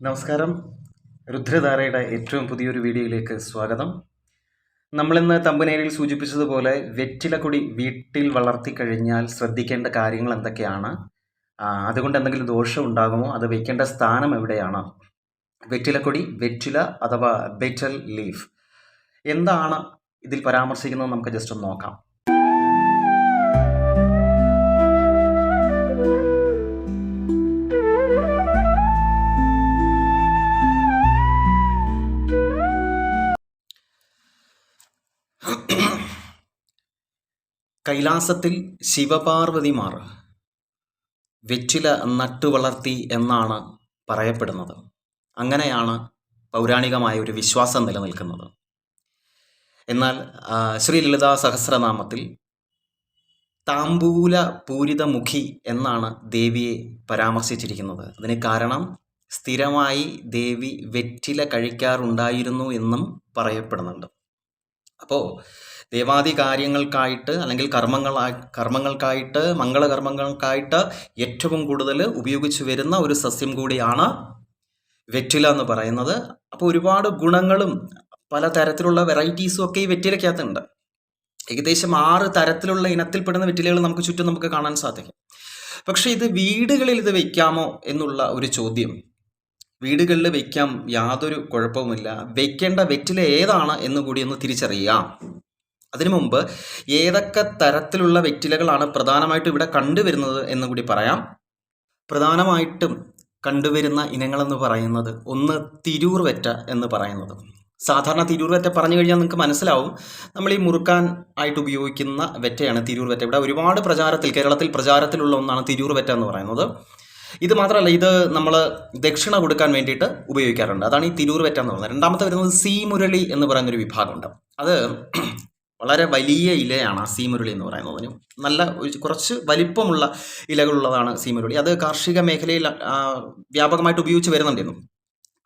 നമസ്കാരം. രുദ്രധാരയുടെ ഏറ്റവും പുതിയൊരു വീഡിയോയിലേക്ക് സ്വാഗതം. നമ്മളിന്ന് തമ്പനേരിൽ സൂചിപ്പിച്ചതുപോലെ വെറ്റിലക്കൊടി വീട്ടിൽ വളർത്തിക്കഴിഞ്ഞാൽ ശ്രദ്ധിക്കേണ്ട കാര്യങ്ങൾ എന്തൊക്കെയാണ്? അതുകൊണ്ട് എന്തെങ്കിലും ദോഷം ഉണ്ടാകുമോ? അത് വെക്കേണ്ട സ്ഥാനം എവിടെയാണ്? വെറ്റിലക്കൊടി വെറ്റില അഥവാ ബെറ്റൽ ലീഫ്. എന്താണ് ഇതിൽ പരാമർശിക്കുന്നത്? നമുക്ക് ജസ്റ്റ് ഒന്ന് നോക്കാം. കൈലാസത്തിൽ ശിവപാർവതിമാർ വെറ്റില നട്ടുവളർത്തി എന്നാണ് പറയപ്പെടുന്നത്. അങ്ങനെയാണ് പൗരാണികമായ ഒരു വിശ്വാസം നിലനിൽക്കുന്നത്. എന്നാൽ ശ്രീ ലളിതാ സഹസ്രനാമത്തിൽ താമ്പൂല പൂരിതമുഖി എന്നാണ് ദേവിയെ പരാമർശിച്ചിരിക്കുന്നത്. അതിന് കാരണം സ്ഥിരമായി ദേവി വെറ്റില കഴിക്കാറുണ്ടായിരുന്നു എന്നും പറയപ്പെടുന്നുണ്ട്. അപ്പോൾ ദേവാദി കാര്യങ്ങൾക്കായിട്ട് അല്ലെങ്കിൽ കർമ്മങ്ങളാ കർമ്മങ്ങൾക്കായിട്ട് മംഗളകർമ്മങ്ങൾക്കായിട്ട് ഏറ്റവും കൂടുതൽ ഉപയോഗിച്ചു വരുന്ന ഒരു സസ്യം കൂടിയാണ് വെറ്റില എന്ന് പറയുന്നത്. അപ്പോൾ ഒരുപാട് ഗുണങ്ങളും പല തരത്തിലുള്ള വെറൈറ്റീസും ഒക്കെ ഈ വെറ്റിലയ്ക്കകത്തുണ്ട് ഏകദേശം ആറ് തരത്തിലുള്ള ഇനത്തിൽപ്പെടുന്ന വെറ്റിലകൾ നമുക്ക് ചുറ്റും നമുക്ക് കാണാൻ സാധിക്കും. പക്ഷേ ഇത് വീടുകളിൽ ഇത് വയ്ക്കാമോ എന്നുള്ള ഒരു ചോദ്യം. വീടുകളിൽ വെക്കാം യാതൊരു കുഴപ്പവുമില്ല. വയ്ക്കേണ്ട വെറ്റില ഏതാണ് എന്ന് കൂടി ഒന്ന് തിരിച്ചറിയാം അതിനു മുമ്പ് ഏതൊക്കെ തരത്തിലുള്ള വെറ്റിലകളാണ് പ്രധാനമായിട്ടും ഇവിടെ കണ്ടുവരുന്നത് എന്ന് കൂടി പറയാം. പ്രധാനമായിട്ടും കണ്ടുവരുന്ന ഇനങ്ങളെന്ന് പറയുന്നത് ഒന്ന് തിരൂർ വെറ്റ എന്ന് പറയുന്നത്. സാധാരണ തിരൂർ വെറ്റ പറഞ്ഞു കഴിഞ്ഞാൽ നിങ്ങൾക്ക് മനസ്സിലാവും. നമ്മൾ ഈ മുറുക്കാൻ ആയിട്ട് ഉപയോഗിക്കുന്ന വെറ്റയാണ് തിരൂർ വെറ്റ ഇവിടെ ഒരുപാട് പ്രചാരത്തിൽ കേരളത്തിൽ പ്രചാരത്തിലുള്ള ഒന്നാണ് തിരൂർ വെറ്റ എന്ന് പറയുന്നത്. ഇത് മാത്രമല്ല ഇത് നമ്മൾ ദക്ഷിണ കൊടുക്കാൻ വേണ്ടിയിട്ട് ഉപയോഗിക്കാറുണ്ട്. അതാണ് ഈ തിരൂർ വെറ്റ എന്ന് പറയുന്നത്. രണ്ടാമത്തെ വരുന്നത് സീ മുരളി എന്ന് പറയുന്നൊരു വിഭാഗമുണ്ട്. അത് വളരെ വലിയ ഇലയാണ് സീമുരുളി എന്ന് പറയുന്നതിന് നല്ല കുറച്ച് വലിപ്പമുള്ള ഇലകളുള്ളതാണ് സീമുരുളി അത് കാർഷിക മേഖലയിൽ വ്യാപകമായിട്ട് ഉപയോഗിച്ച് വരുന്നുണ്ടെന്നും.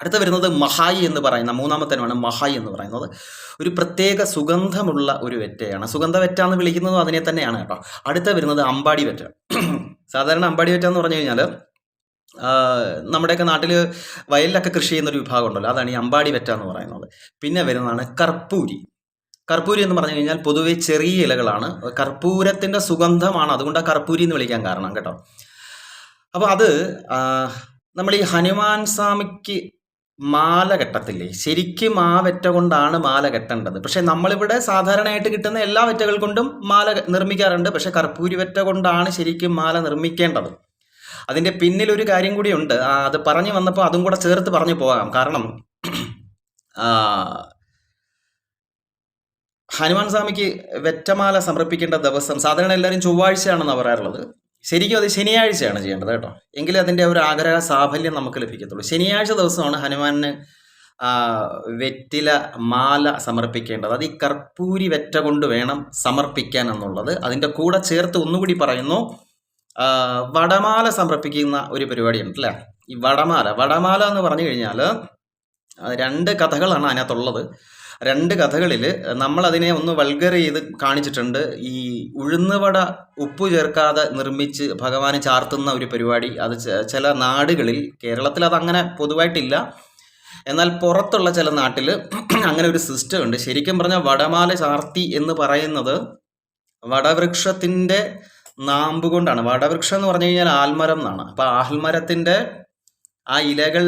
അടുത്ത വരുന്നത് മഹായി എന്ന് പറയുന്ന മൂന്നാമത്തേനുമാണ് മഹായി എന്ന് പറയുന്നത്. ഒരു പ്രത്യേക സുഗന്ധമുള്ള ഒരു വെറ്റയാണ്. സുഗന്ധ വെറ്റ എന്ന് വിളിക്കുന്നതും അതിനെ തന്നെയാണ് കേട്ടോ. അടുത്ത വരുന്നത് അമ്പാടി വെറ്റ. സാധാരണ അമ്പാടി വെറ്റ എന്ന് പറഞ്ഞു കഴിഞ്ഞാൽ നമ്മുടെയൊക്കെ നാട്ടിൽ വയലിലൊക്കെ കൃഷി ചെയ്യുന്ന ഒരു വിഭാഗം ഉണ്ടല്ലോ അതാണ് ഈ അമ്പാടി വെറ്റ എന്ന് പറയുന്നത്. പിന്നെ വരുന്നതാണ് കർപ്പൂരി. കർപ്പൂരി എന്ന് പറഞ്ഞു കഴിഞ്ഞാൽ പൊതുവെ ചെറിയ ഇലകളാണ്. കർപ്പൂരത്തിന്റെ സുഗന്ധമാണ് അതുകൊണ്ട് ആ കർപ്പൂരി എന്ന് വിളിക്കാൻ കാരണം കേട്ടോ. അപ്പോൾ അത് നമ്മൾ ഈ ഹനുമാൻ സ്വാമിക്ക് മാല കെട്ടത്തില്ലേ? ശരിക്കും ആ വെറ്റ കൊണ്ടാണ് മാല കെട്ടേണ്ടത്. പക്ഷെ നമ്മളിവിടെ സാധാരണയായിട്ട് കിട്ടുന്ന എല്ലാ വെറ്റകൾ കൊണ്ടും മാല നിർമ്മിക്കാറുണ്ട്. പക്ഷെ കർപ്പൂരി വെറ്റ കൊണ്ടാണ് ശരിക്കും മാല നിർമ്മിക്കേണ്ടത്. അതിന്റെ പിന്നിൽ ഒരു കാര്യം കൂടിയുണ്ട് അത് പറഞ്ഞു വന്നപ്പോൾ അതും കൂടെ ചേർത്ത് പറഞ്ഞു പോകാം. കാരണം ഹനുമാൻ സ്വാമിക്ക് വെറ്റമാല സമർപ്പിക്കേണ്ട ദിവസം സാധാരണ എല്ലാവരും ചൊവ്വാഴ്ചയാണെന്നാണ് പറയാറുള്ളത്. ശരിക്കും അത് ശനിയാഴ്ചയാണ് ചെയ്യേണ്ടത് കേട്ടോ. എങ്കിലേ അതിന്റെ ഒരു ആഗ്രഹ സാഫല്യം നമുക്ക് ലഭിക്കത്തുള്ളൂ. ശനിയാഴ്ച ദിവസമാണ് ഹനുമാന് വെറ്റില മാല സമർപ്പിക്കേണ്ടത്. അത് ഈ കർപ്പൂരി വെറ്റ കൊണ്ട് വേണം സമർപ്പിക്കാൻ എന്നുള്ളത്. അതിന്റെ കൂടെ ചേർത്ത് ഒന്നുകൂടി പറയുന്നു വടമാല സമർപ്പിക്കുന്ന ഒരു പരിപാടിയുണ്ട് അല്ലേ? ഈ വടമാല. വടമാല എന്ന് പറഞ്ഞു കഴിഞ്ഞാൽ രണ്ട് കഥകളാണ് അതിനകത്തുള്ളത്. രണ്ട് കഥകളിൽ നമ്മൾ അതിനെ ഒന്ന് വൾഗർ ചെയ്ത് കാണിച്ചിട്ടുണ്ട്. ഈ ഉഴുന്നുവട ഉപ്പ് ചേർക്കാതെ നിർമ്മിച്ച് ഭഗവാന് ചാർത്തുന്ന ഒരു പരിപാടി. അത് ചില നാടുകളിൽ കേരളത്തിൽ അത് അങ്ങനെ പൊതുവായിട്ടില്ല. എന്നാൽ പുറത്തുള്ള ചില നാട്ടിൽ അങ്ങനെ ഒരു സിസ്റ്റം ഉണ്ട്. ശരിക്കും പറഞ്ഞാൽ വടമാല ചാർത്തി എന്ന് പറയുന്നത് വടവൃക്ഷത്തിന്റെ നാമ്പ് കൊണ്ടാണ്. വടവൃക്ഷം എന്ന് പറഞ്ഞു കഴിഞ്ഞാൽ ആൽമരം എന്നാണ്. അപ്പോൾ ആൽമരത്തിന്റെ ആ ഇലകൾ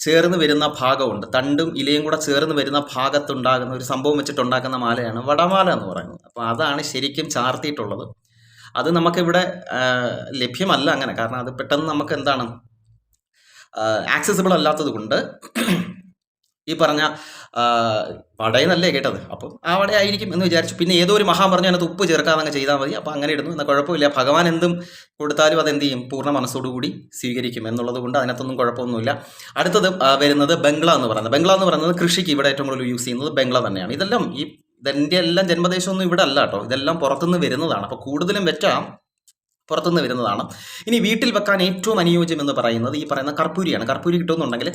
ചേർന്ന് വരുന്ന ഭാഗമുണ്ട്. തണ്ടും ഇലയും കൂടെ ചേർന്ന് വരുന്ന ഭാഗത്തുണ്ടാകുന്ന ഒരു സംഭവം വെച്ചിട്ടുണ്ടാക്കുന്ന മാലയാണ് വടമാല എന്ന് പറയുന്നത്. അപ്പോൾ അതാണ് ശരിക്കും ചാർത്തിയിട്ടുള്ളത്. അത് നമുക്കിവിടെ ലഭ്യമല്ല അങ്ങനെ. കാരണം അത് പെട്ടെന്ന് നമുക്ക് എന്താണ് ആക്സസിബിൾ അല്ലാത്തത് കൊണ്ട് ഈ പറഞ്ഞ വടയെന്നല്ലേ കേട്ടത്? അപ്പം ആ വടയായിരിക്കും എന്ന് വിചാരിച്ചു. പിന്നെ ഏതോ ഒരു മഹാൻ പറഞ്ഞു അതിനകത്ത് ഉപ്പ് ചേർക്കാതെ അങ്ങ് ചെയ്താൽ മതി. അപ്പം അങ്ങനെ ഇടുന്നു. എന്നാൽ കുഴപ്പമില്ല. ഭഗവാൻ എന്തും കൊടുത്താലും അതെന്ത് ചെയ്യും? പൂർണ മനസ്സോടുകൂടി സ്വീകരിക്കും എന്നുള്ളത് കൊണ്ട് അതിനകത്തൊന്നും കുഴപ്പമൊന്നുമില്ല. അടുത്തത് വരുന്നത് ബംഗ്ല എന്ന് പറയുന്നത്. ബംഗ്ല എന്ന് പറയുന്നത് കൃഷിക്ക് ഇവിടെ ഏറ്റവും കൂടുതൽ യൂസ് ചെയ്യുന്നത് ബംഗ്ല തന്നെയാണ്. ഇതെല്ലാം ഈ ഇതിന്റെ എല്ലാം ജന്മദേശമൊന്നും ഇവിടെ അല്ല കേട്ടോ. ഇതെല്ലാം പുറത്തുനിന്ന് വരുന്നതാണ്. അപ്പോൾ കൂടുതലും വെറ്റാം പുറത്തുനിന്ന് വരുന്നതാണ്. ഇനി വീട്ടിൽ വെക്കാൻ ഏറ്റവും അനുയോജ്യം എന്ന് പറയുന്നത് ഈ പറയുന്ന കർപ്പൂരിയാണ്. കർപ്പൂരി കിട്ടുമെന്നുണ്ടെങ്കിൽ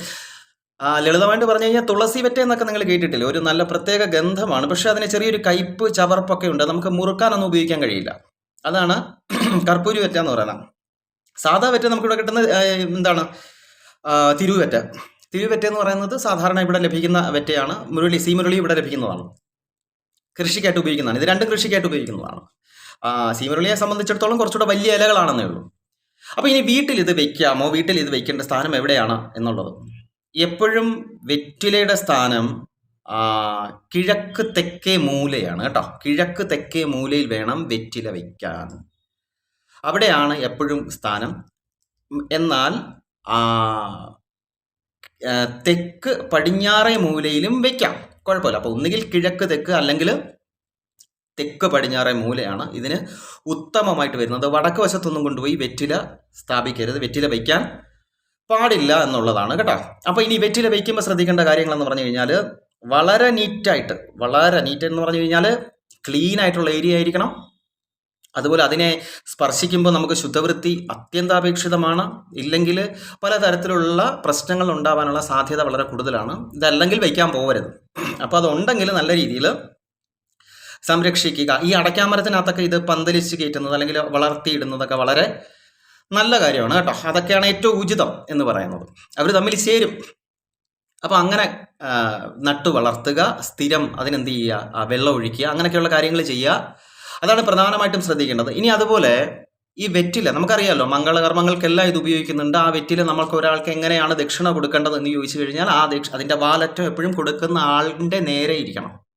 ലളിതമായിട്ട് പറഞ്ഞു കഴിഞ്ഞാൽ തുളസി വെറ്റ എന്നൊക്കെ നിങ്ങൾ കേട്ടിട്ടില്ലേ? ഒരു നല്ല പ്രത്യേക ഗന്ധമാണ്. പക്ഷെ അതിന് ചെറിയൊരു കയ്പ് ചവർപ്പൊക്കെ ഉണ്ട്. നമുക്ക് മുറുക്കാനൊന്നും ഉപയോഗിക്കാൻ കഴിയില്ല. അതാണ് കർപ്പൂരി വെറ്റ എന്ന് പറയുന്നത്. സാധാ വെറ്റ നമുക്കിവിടെ കിട്ടുന്ന എന്താണ്? തിരുവെറ്റ തിഴി വെറ്റ. എന്ന് പറയുന്നത് സാധാരണ ഇവിടെ ലഭിക്കുന്ന വെറ്റയാണ്. മുരളി സി മുരളി ഇവിടെ ലഭിക്കുന്നതാണ്. കൃഷിക്കായിട്ട് ഉപയോഗിക്കുന്നതാണ്. ഇത് രണ്ടും കൃഷിക്കായിട്ട് ഉപയോഗിക്കുന്നതാണ്. ആ, മുരളിയെ സംബന്ധിച്ചിടത്തോളം കുറച്ചുകൂടെ വലിയ ഇലകളാണെന്നേ ഉള്ളൂ. അപ്പോൾ ഇനി വീട്ടിൽ ഇത് വെക്കാമോ? വീട്ടിൽ ഇത് വെക്കേണ്ട സ്ഥാനം എവിടെയാണ് എന്നുള്ളത്. എപ്പോഴും വെറ്റിലയുടെ സ്ഥാനം കിഴക്ക് തെക്കേ മൂലയാണ് കേട്ടോ. കിഴക്ക് തെക്കേ മൂലയിൽ വേണം വെറ്റില വയ്ക്കാൻ അവിടെയാണ് എപ്പോഴും സ്ഥാനം. എന്നാൽ തെക്ക് പടിഞ്ഞാറേ മൂലയിലും വെക്കാം. കുഴപ്പമില്ല. അപ്പോൾ ഒന്നുകിൽ കിഴക്ക് തെക്ക് അല്ലെങ്കിൽ തെക്ക് പടിഞ്ഞാറേ മൂലയാണ് ഇതിന് ഉത്തമമായിട്ട് വരുന്നത്. വടക്ക് വശത്തൊന്നും കൊണ്ടുപോയി വെറ്റില സ്ഥാപിക്കരുത്. വെറ്റില വയ്ക്കാൻ പാടില്ല എന്നുള്ളതാണ് കേട്ടോ. അപ്പോൾ ഇനി വെറ്റില വയ്ക്കുമ്പോൾ ശ്രദ്ധിക്കേണ്ട കാര്യങ്ങളെന്ന് പറഞ്ഞു കഴിഞ്ഞാൽ വളരെ നീറ്റായിട്ട് വളരെ നീറ്റ് എന്ന് പറഞ്ഞു കഴിഞ്ഞാൽ ക്ലീൻ ആയിട്ടുള്ള ഏരിയ ആയിരിക്കണം. അതുപോലെ അതിനെ സ്പർശിക്കുമ്പോൾ നമുക്ക് ശുദ്ധവൃത്തി അത്യന്താപേക്ഷിതമാണ്. ഇല്ലെങ്കിൽ പലതരത്തിലുള്ള പ്രശ്നങ്ങൾ ഉണ്ടാവാനുള്ള സാധ്യത വളരെ കൂടുതലാണ്. ഇതല്ലെങ്കിൽ വയ്ക്കാൻ പോകരുത് അപ്പോൾ അതുണ്ടെങ്കിൽ നല്ല രീതിയിൽ സംരക്ഷിക്കുക. ഈ അടയ്ക്കാമരത്തിനകത്തൊക്കെ ഇത് പന്തലിച്ച് കയറ്റുന്നത് അല്ലെങ്കിൽ വളർത്തിയിടുന്നതൊക്കെ വളരെ നല്ല കാര്യമാണ് കേട്ടോ. അതൊക്കെയാണ് ഏറ്റവും ഉചിതം എന്ന് പറയുന്നത്. അവർ തമ്മിൽ ചേരും. അപ്പോൾ അങ്ങനെ നട്ടു വളർത്തുക സ്ഥിരം അതിനെന്ത് ചെയ്യുക വെള്ളം ഒഴിക്കുക അങ്ങനെയൊക്കെയുള്ള കാര്യങ്ങൾ ചെയ്യുക. അതാണ് പ്രധാനമായിട്ടും ശ്രദ്ധിക്കേണ്ടത്. ഇനി അതുപോലെ ഈ വെറ്റില നമുക്കറിയാമല്ലോ മംഗളകർമ്മങ്ങൾക്കെല്ലാം ഇത് ഉപയോഗിക്കുന്നുണ്ട്. ആ വെറ്റില നമ്മൾക്ക് ഒരാൾക്ക് എങ്ങനെയാണ് ദക്ഷിണ കൊടുക്കേണ്ടത് എന്ന് ചോദിച്ചു കഴിഞ്ഞാൽ ആ ദക്ഷ അതിന്റെ വാലറ്റം എപ്പോഴും കൊടുക്കുന്ന ആളിന്റെ നേരെ ഇരിക്കണം.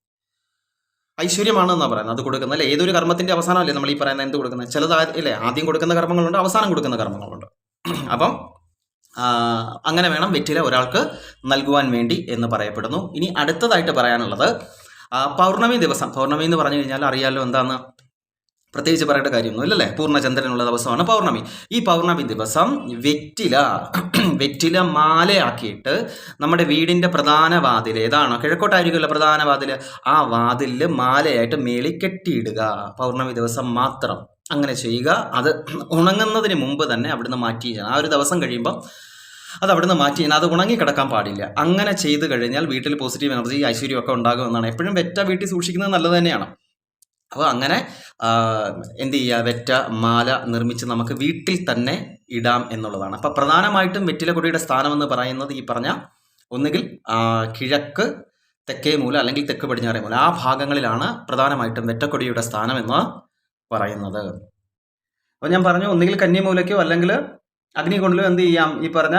ഐശ്വര്യമാണെന്നാണ് പറയുന്നത്. അത് കൊടുക്കുന്നത് അല്ലേ? ഏതൊരു കർമ്മത്തിന്റെ അവസാനമല്ലേ നമ്മൾ ഈ പറയുന്നത് എന്ത് കൊടുക്കുന്നത്? ചിലത് ഇല്ലേ? ആദ്യം കൊടുക്കുന്ന കർമ്മങ്ങളുണ്ട് അവസാനം കൊടുക്കുന്ന കർമ്മങ്ങളുണ്ട്. അപ്പം അങ്ങനെ വേണം വെറ്റില ഒരാൾക്ക് നൽകുവാൻ വേണ്ടി എന്ന് പറയപ്പെടുന്നു. ഇനി അടുത്തതായിട്ട് പറയാനുള്ളത് പൗർണമി ദിവസം. പൗർണമി എന്ന് പറഞ്ഞു കഴിഞ്ഞാൽ അറിയാലോ എന്താന്ന്? പ്രത്യേകിച്ച് പറയേണ്ട കാര്യമൊന്നും ഇല്ലല്ലേ? പൂർണചന്ദ്രനുള്ള ദിവസമാണ് പൗർണമി. ഈ പൗർണമി ദിവസം വെറ്റില വെറ്റില മാലയാക്കിയിട്ട് നമ്മുടെ വീടിന്റെ പ്രധാന വാതിൽ ഏതാണോ? കിഴക്കോട്ടായിരിക്കുമല്ലോ പ്രധാന വാതിൽ ആ വാതിലിൽ മാലയായിട്ട് മേളി കെട്ടിയിടുക. പൗർണമി ദിവസം മാത്രം അങ്ങനെ ചെയ്യുക. അത് ഉണങ്ങുന്നതിന് മുമ്പ് തന്നെ അവിടുന്ന് മാറ്റി ആ ഒരു ദിവസം കഴിയുമ്പോൾ അത് അവിടുന്ന് മാറ്റി അത് ഉണങ്ങി കിടക്കാൻ പാടില്ല. അങ്ങനെ ചെയ്ത് കഴിഞ്ഞാൽ വീട്ടിൽ പോസിറ്റീവ് എനർജി ഐശ്വര്യമൊക്കെ ഉണ്ടാകുമെന്നാണ് എപ്പോഴും വെറ്റ വീട്ടിൽ സൂക്ഷിക്കുന്നത് നല്ലത് തന്നെയാണ്. അപ്പോൾ അങ്ങനെ എന്ത് ചെയ്യുക? വെറ്റ മാല നിർമ്മിച്ച് നമുക്ക് വീട്ടിൽ തന്നെ ഇടാം എന്നുള്ളതാണ്. അപ്പോൾ പ്രധാനമായിട്ടും വെറ്റിലക്കുടിയുടെ സ്ഥാനം എന്ന് പറയുന്നത് ഈ പറഞ്ഞ ഒന്നുകിൽ കിഴക്ക് തെക്കേ മൂല അല്ലെങ്കിൽ തെക്ക് പടിഞ്ഞാറേ മൂല. ആ ഭാഗങ്ങളിലാണ് പ്രധാനമായിട്ടും വെറ്റക്കൊടിയുടെ സ്ഥാനം എന്ന് പറയുന്നത്. അപ്പോൾ ഞാൻ പറഞ്ഞു ഒന്നുകിൽ കന്നിമൂലയ്ക്കോ അല്ലെങ്കിൽ അഗ്നികൊണ്ടിലോ എന്ത് ചെയ്യാം? ഈ പറഞ്ഞ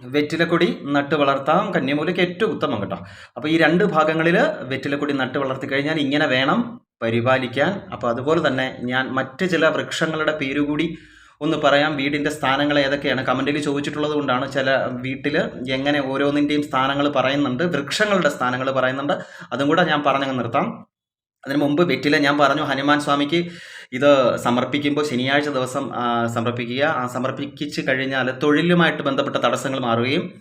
വെറ്റിലക്കൊടി നട്ട് വളർത്താം. കന്യമൂലയ്ക്ക് ഏറ്റവും ഉത്തമം കേട്ടോ. അപ്പോൾ ഈ രണ്ട് ഭാഗങ്ങളിൽ വെറ്റിലക്കൊടി നട്ട് വളർത്തി കഴിഞ്ഞാൽ ഇങ്ങനെ വേണം പരിപാലിക്കാൻ. അപ്പോൾ അതുപോലെ തന്നെ ഞാൻ മറ്റ് ചില വൃക്ഷങ്ങളുടെ പേരുകൂടി ഒന്ന് പറയാം. വീടിന്റെ സ്ഥാനങ്ങൾ ഏതൊക്കെയാണ്? കമന്റിൽ ചോദിച്ചിട്ടുള്ളത് കൊണ്ടാണ് ചില വീട്ടിൽ എങ്ങനെ ഓരോന്നിന്റെയും സ്ഥാനങ്ങൾ പറയുന്നുണ്ട് വൃക്ഷങ്ങളുടെ സ്ഥാനങ്ങൾ പറയുന്നുണ്ട്. അതും കൂടെ ഞാൻ പറഞ്ഞു നിർത്താം. അതിന് മുമ്പ് വെറ്റില ഞാൻ പറഞ്ഞു ഹനുമാൻ സ്വാമിക്ക് ഇത് സമർപ്പിക്കുമ്പോൾ ശനിയാഴ്ച ദിവസം സമർപ്പിക്കുക. ആ സമർപ്പിച്ച് കഴിഞ്ഞാൽ തൊഴിലുമായിട്ട് ബന്ധപ്പെട്ട തടസ്സങ്ങൾ മാറുകയും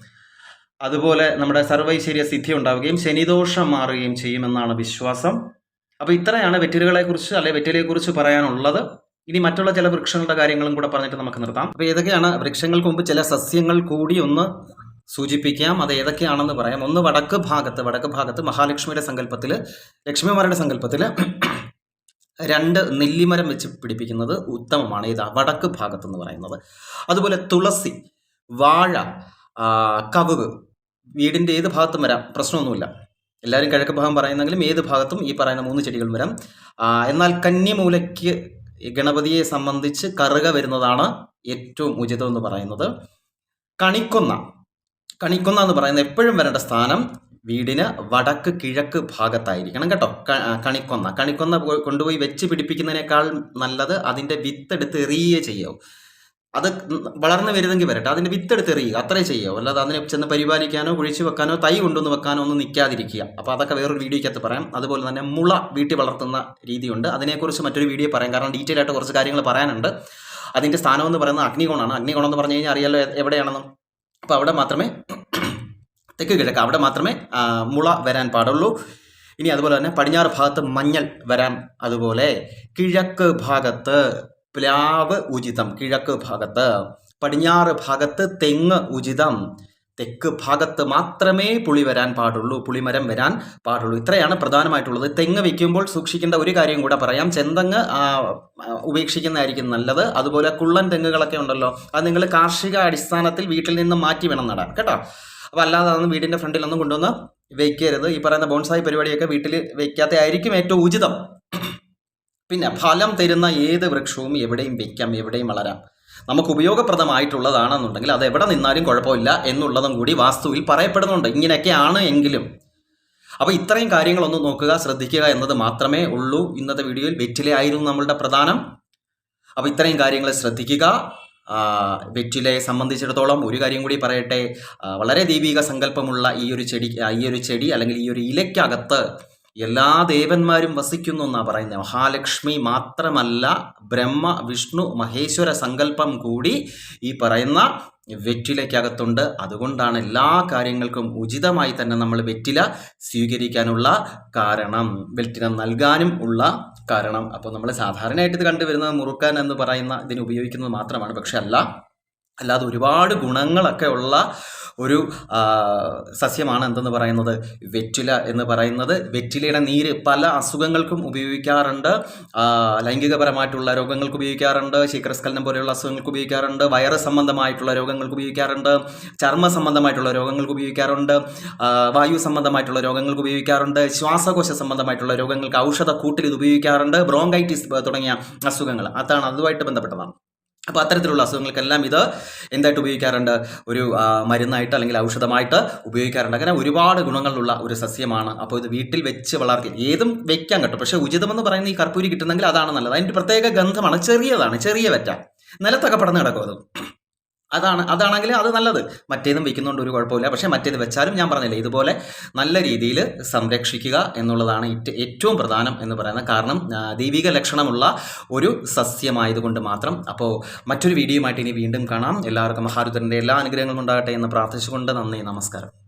അതുപോലെ നമ്മുടെ സർവൈശ്വര്യ സിദ്ധി ഉണ്ടാവുകയും ശനിദോഷം മാറുകയും ചെയ്യുമെന്നാണ് വിശ്വാസം. അപ്പോൾ ഇത്രയാണ് വെറ്റിലകളെക്കുറിച്ച് അല്ലെ വെറ്റിലയെക്കുറിച്ച് പറയാനുള്ളത്. ഇനി മറ്റുള്ള ചില വൃക്ഷങ്ങളുടെ കാര്യങ്ങളും കൂടെ പറഞ്ഞിട്ട് നമുക്ക് നിർത്താം. അപ്പോൾ ഏതൊക്കെയാണ് വൃക്ഷങ്ങൾക്ക് മുമ്പ് ചില സസ്യങ്ങൾ കൂടി ഒന്ന് സൂചിപ്പിക്കാം. അത് ഏതൊക്കെയാണെന്ന് പറയാം. ഒന്ന് വടക്ക് ഭാഗത്ത് വടക്ക് ഭാഗത്ത് മഹാലക്ഷ്മിയുടെ സങ്കല്പത്തിൽ ലക്ഷ്മിമാരുടെ സങ്കല്പത്തിൽ രണ്ട് നെല്ലിമരം വെച്ച് പിടിപ്പിക്കുന്നത് ഉത്തമമാണ്. ഇതാ വടക്ക് ഭാഗത്ത് എന്ന് പറയുന്നത്. അതുപോലെ തുളസി വാഴ കവുക് വീടിന്റെ ഏത് ഭാഗത്തും വരാം. പ്രശ്നമൊന്നുമില്ല. എല്ലാവരും കിഴക്ക് ഭാഗം പറയുന്നെങ്കിലും ഏത് ഭാഗത്തും ഈ പറയുന്ന മൂന്ന് ചെടികൾ വരാം. എന്നാൽ കന്യമൂലയ്ക്ക് ഗണപതിയെ സംബന്ധിച്ച് കറുക വരുന്നതാണ് ഏറ്റവും ഉചിതം എന്ന് പറയുന്നത്. കണിക്കൊന്ന. കണിക്കൊന്ന എന്ന് പറയുന്ന എപ്പോഴും വരേണ്ട സ്ഥാനം വീടിന് വടക്ക് കിഴക്ക് ഭാഗത്തായിരിക്കണം കേട്ടോ. കണിക്കൊന്ന. കണിക്കൊന്ന കൊണ്ടുപോയി വെച്ച് പിടിപ്പിക്കുന്നതിനേക്കാൾ നല്ലത് അതിന്റെ വിത്തെടുത്ത് എറിയുകയേ ചെയ്യാവൂ അത് വളർന്നു വരുന്നെങ്കിൽ വരട്ടെ. അതിന്റെ വിത്തെടുത്ത് എറിയുക. അത്രേ ചെയ്യുക. അല്ലാതെ അതിനെ ചെന്ന് പരിപാലിക്കാനോ കുഴിച്ചു വെക്കാനോ തൈ കൊണ്ടുവന്ന് വെക്കാനോ ഒന്നും നിൽക്കാതിരിക്കുക. അപ്പോൾ അതൊക്കെ വേറൊരു വീഡിയോയ്ക്കകത്ത് പറയാം. അതുപോലെ തന്നെ മുള വീട്ടിൽ വളർത്തുന്ന രീതിയുണ്ട്. അതിനെക്കുറിച്ച് മറ്റൊരു വീഡിയോ പറയാം. കാരണം ഡീറ്റെയിൽ ആയിട്ട് കുറച്ച് കാര്യങ്ങൾ പറയാനുണ്ട്. അതിന്റെ സ്ഥാനം എന്ന് പറയുന്നത് അഗ്നികോണാണ്. അഗ്നികോണം എന്ന് പറഞ്ഞു കഴിഞ്ഞാൽ അറിയാലോ എവിടെയാണെന്ന്. അപ്പോൾ അവിടെ മാത്രമേ തെക്ക് കിഴക്ക് അവിടെ മാത്രമേ മുള വരാൻ പാടുള്ളൂ. ഇനി അതുപോലെ തന്നെ പടിഞ്ഞാറ് ഭാഗത്ത് മഞ്ഞൾ വരാൻ അതുപോലെ കിഴക്ക് ഭാഗത്ത് പ്ലാവ് ഉചിതം കിഴക്ക് ഭാഗത്ത്. പടിഞ്ഞാറ് ഭാഗത്ത് തെങ്ങ് ഉചിതം. തെക്ക് ഭാഗത്ത് മാത്രമേ പുളി വരാൻ പാടുള്ളൂ. പുളിമരം വരാൻ പാടുള്ളൂ. ഇത്രയാണ് പ്രധാനമായിട്ടുള്ളത്. തെങ്ങ് വയ്ക്കുമ്പോൾ സൂക്ഷിക്കേണ്ട ഒരു കാര്യം കൂടെ പറയാം. ചെന്തങ്ങ് ഉപേക്ഷിക്കുന്നതായിരിക്കും നല്ലത്. അതുപോലെ കുള്ളൻ തെങ്ങുകളൊക്കെ ഉണ്ടല്ലോ. അത് നിങ്ങൾ കാർഷിക അടിസ്ഥാനത്തിൽ വീട്ടിൽ നിന്ന് മാറ്റി വേണം നടാൻ. കേട്ടോ? അപ്പോൾ അല്ലാതെ അതൊന്നും വീടിന്റെ ഫ്രണ്ടിലൊന്നും കൊണ്ടുവന്ന് വെക്കരുത്. ഈ പറയുന്ന ബോൺസായി പരിപാടിയൊക്കെ വീട്ടിൽ വെക്കാത്ത ആയിരിക്കും ഏറ്റവും ഉചിതം. പിന്നെ ഫലം തരുന്ന ഏത് വൃക്ഷവും എവിടെയും വെക്കാം എവിടെയും വളരാം. നമുക്ക് ഉപയോഗപ്രദമായിട്ടുള്ളതാണെന്നുണ്ടെങ്കിൽ അത് എവിടെ നിന്നാലും കുഴപ്പമില്ല എന്നുള്ളതും കൂടി വാസ്തുവിൽ പറയപ്പെടുന്നുണ്ട്. ഇങ്ങനെയൊക്കെയാണ് എങ്കിലും. അപ്പോൾ ഇത്രയും കാര്യങ്ങളൊന്ന് നോക്കുക ശ്രദ്ധിക്കുക എന്നത് മാത്രമേ ഉള്ളൂ ഇന്നത്തെ വീഡിയോയിൽ. വെറ്റിലെ ആയിരുന്നു നമ്മളുടെ പ്രധാനം. അപ്പോൾ ഇത്രയും കാര്യങ്ങൾ ശ്രദ്ധിക്കുക. വെറ്റിലയെ സംബന്ധിച്ചിടത്തോളം ഒരു കാര്യം കൂടി പറയട്ടെ. വളരെ ദൈവിക സങ്കല്പമുള്ള ഈ ഒരു ചെടി ഈ ഒരു ചെടി അല്ലെങ്കിൽ ഈ ഒരു ഇലയ്ക്കകത്ത് എല്ലാ ദേവന്മാരും വസിക്കുന്നു എന്നാണ് പറയുന്നത് മഹാലക്ഷ്മി മാത്രമല്ല ബ്രഹ്മ വിഷ്ണു മഹേശ്വര സങ്കല്പം കൂടി ഈ പറയുന്ന വെറ്റിലയ്ക്കകത്തുണ്ട്. അതുകൊണ്ടാണ് എല്ലാ കാര്യങ്ങൾക്കും ഉചിതമായി തന്നെ നമ്മൾ വെറ്റില സ്വീകരിക്കാനുള്ള കാരണം വെറ്റില നൽകാനും ഉള്ള കാരണം. അപ്പോൾ നമ്മൾ സാധാരണയായിട്ട് ഇത് കണ്ടുവരുന്നത് മുറുക്കാൻ എന്ന് പറയുന്ന ഇതിന് ഉപയോഗിക്കുന്നത് മാത്രമാണ്. പക്ഷെ അല്ല അല്ലാതെ ഒരുപാട് ഗുണങ്ങളൊക്കെ ഉള്ള ഒരു സസ്യമാണ് എന്തെന്ന് പറയുന്നത്? വെറ്റില എന്ന് പറയുന്നത്. വെറ്റിലയുടെ നീര് പല അസുഖങ്ങൾക്കും ഉപയോഗിക്കാറുണ്ട്. ലൈംഗികപരമായിട്ടുള്ള രോഗങ്ങൾക്ക് ഉപയോഗിക്കാറുണ്ട്. ശീഘ്രസ്ഖലനം പോലെയുള്ള അസുഖങ്ങൾക്ക് ഉപയോഗിക്കാറുണ്ട്. വയറ് സംബന്ധമായിട്ടുള്ള രോഗങ്ങൾക്ക് ഉപയോഗിക്കാറുണ്ട്. ചർമ്മ സംബന്ധമായിട്ടുള്ള രോഗങ്ങൾക്ക് ഉപയോഗിക്കാറുണ്ട്. വായു സംബന്ധമായിട്ടുള്ള രോഗങ്ങൾക്ക് ഉപയോഗിക്കാറുണ്ട്. ശ്വാസകോശ സംബന്ധമായിട്ടുള്ള രോഗങ്ങൾക്ക് ഔഷധ കൂട്ടിൽ ഇത് ഉപയോഗിക്കാറുണ്ട്. ബ്രോങ്കൈറ്റിസ് തുടങ്ങിയ അസുഖങ്ങൾ. അതാണ് അതുമായിട്ട് ബന്ധപ്പെട്ടതാണ്. അപ്പോൾ അത്തരത്തിലുള്ള അസുഖങ്ങൾക്കെല്ലാം ഇത് എന്തായിട്ട് ഉപയോഗിക്കാറുണ്ട്? ഒരു മരുന്നായിട്ട് അല്ലെങ്കിൽ ഔഷധമായിട്ട് ഉപയോഗിക്കാറുണ്ട്. അങ്ങനെ ഒരുപാട് ഗുണങ്ങളുള്ള ഒരു സസ്യമാണ്. അപ്പോൾ ഇത് വീട്ടിൽ വെച്ച് വളർത്തി ഏതും വെക്കാൻ കേട്ടോ. പക്ഷേ ഉചിതമെന്ന് പറയുന്ന ഈ കർപ്പൂരി കിട്ടുന്നെങ്കിൽ അതാണ് നല്ലത്. അതിന്റെ പ്രത്യേക ഗന്ധമാണ് ചെറിയതാണ് ചെറിയ വെറ്റ. നിലത്തൊക്കെ പടന്ന് കിടക്കും അത്. അതാണ് അതാണെങ്കിൽ അത് നല്ലത്. മറ്റേതും വെക്കുന്നതുകൊണ്ട് ഒരു കുഴപ്പമില്ല. പക്ഷേ മറ്റേത് വെച്ചാലും ഞാൻ പറഞ്ഞില്ല ഇതുപോലെ നല്ല രീതിയിൽ സംരക്ഷിക്കുക എന്നുള്ളതാണ് ഏറ്റവും പ്രധാനം എന്ന് പറയുന്നത്. കാരണം ദൈവിക ലക്ഷണമുള്ള ഒരു സസ്യമായതുകൊണ്ട് മാത്രം. അപ്പോൾ മറ്റൊരു വീഡിയോയുമായിട്ട് ഇനി വീണ്ടും കാണാം. എല്ലാവർക്കും മഹാരുദ്രന്റെ എല്ലാ അനുഗ്രഹങ്ങളും ഉണ്ടാകട്ടെ എന്ന് പ്രാർത്ഥിച്ചുകൊണ്ട് നന്ദി നമസ്കാരം.